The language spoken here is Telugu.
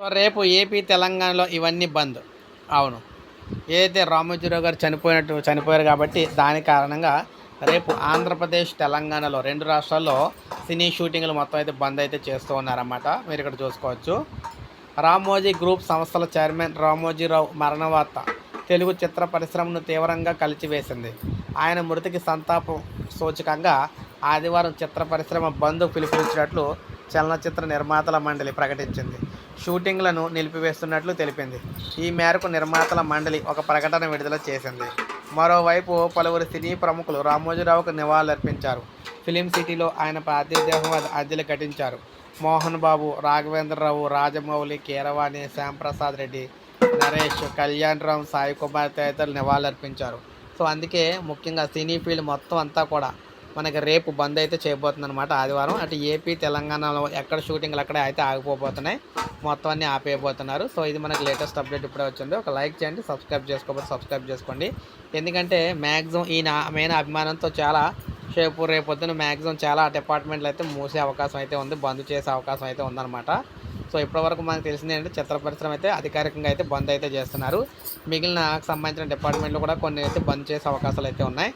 రేపు ఏపీ తెలంగాణలో ఇవన్నీ బంద్. అవును. ఏదైతే రామోజీరావు గారు చనిపోయినట్టు చనిపోయారు కాబట్టి దాని కారణంగా రేపు ఆంధ్రప్రదేశ్ తెలంగాణలో రెండు రాష్ట్రాల్లో సినీ షూటింగ్లు మొత్తం అయితే బంద్ అయితే చేస్తూ ఉన్నారన్నమాట. మీరు ఇక్కడ చూసుకోవచ్చు. రామోజీ గ్రూప్ సంస్థల చైర్మన్ రామోజీరావు మరణ వార్త తెలుగు చిత్ర పరిశ్రమను తీవ్రంగా కలిచివేసింది. ఆయన మృతికి సంతాపం సూచకంగా ఆదివారం చిత్ర పరిశ్రమ బంద్ పిలుపునిచ్చినట్లు చలనచిత్ర నిర్మాతల మండలి ప్రకటించింది. షూటింగ్లను నిలిపివేస్తున్నట్లు తెలిపింది. ఈ మేరకు నిర్మాతల మండలి ఒక ప్రకటన విడుదల చేసింది. మరోవైపు పలువురు సినీ ప్రముఖులు రామోజీరావుకు నివాళులర్పించారు. ఫిలిం సిటీలో ఆయన పార్థివదేహం వద్ద అద్దెలు కట్టించారు. మోహన్ బాబు రాఘవేంద్రరావు రాజమౌళి కీరవాణి శ్యాంప్రసాద్ రెడ్డి నరేష్ కళ్యాణ్ రామ్ సాయి కుమార్ తదితరులు నివాళులర్పించారు. సో అందుకే ముఖ్యంగా సినీ ఫీల్డ్ మొత్తం అంతా కూడా మనకి రేపు బంద్ అయితే చేయబోతుంది అనమాట ఆదివారం. అటు ఏపీ తెలంగాణలో ఎక్కడ షూటింగ్లు అక్కడే అయితే ఆగిపోబోతున్నాయి. మొత్తం అన్నీ ఆపేయబోతున్నారు. సో ఇది మనకి లేటెస్ట్ అప్డేట్ ఇప్పుడే వచ్చింది. ఒక లైక్ చేయండి సబ్స్క్రైబ్ చేసుకోకపోతే సబ్స్క్రైబ్ చేసుకోండి. ఎందుకంటే మ్యాక్సిమం ఈ నా మెయిన్ అభిమానంతో చాలా రేపు రేపు పొద్దున మ్యాక్సిమం చాలా డిపార్ట్మెంట్లు అయితే మూసే అవకాశం అయితే ఉంది బంద్ చేసే అవకాశం అయితే ఉందన్నమాట. సో ఇప్పటివరకు మనకు తెలిసింది ఏంటంటే చిత్ర పరిశ్రమ అయితే అధికారికంగా అయితే బంద్ అయితే చేస్తున్నారు. మిగిలిన సంబంధించిన డిపార్ట్మెంట్లు కూడా కొన్ని అయితే బంద్ చేసే అవకాశాలు అయితే ఉన్నాయి.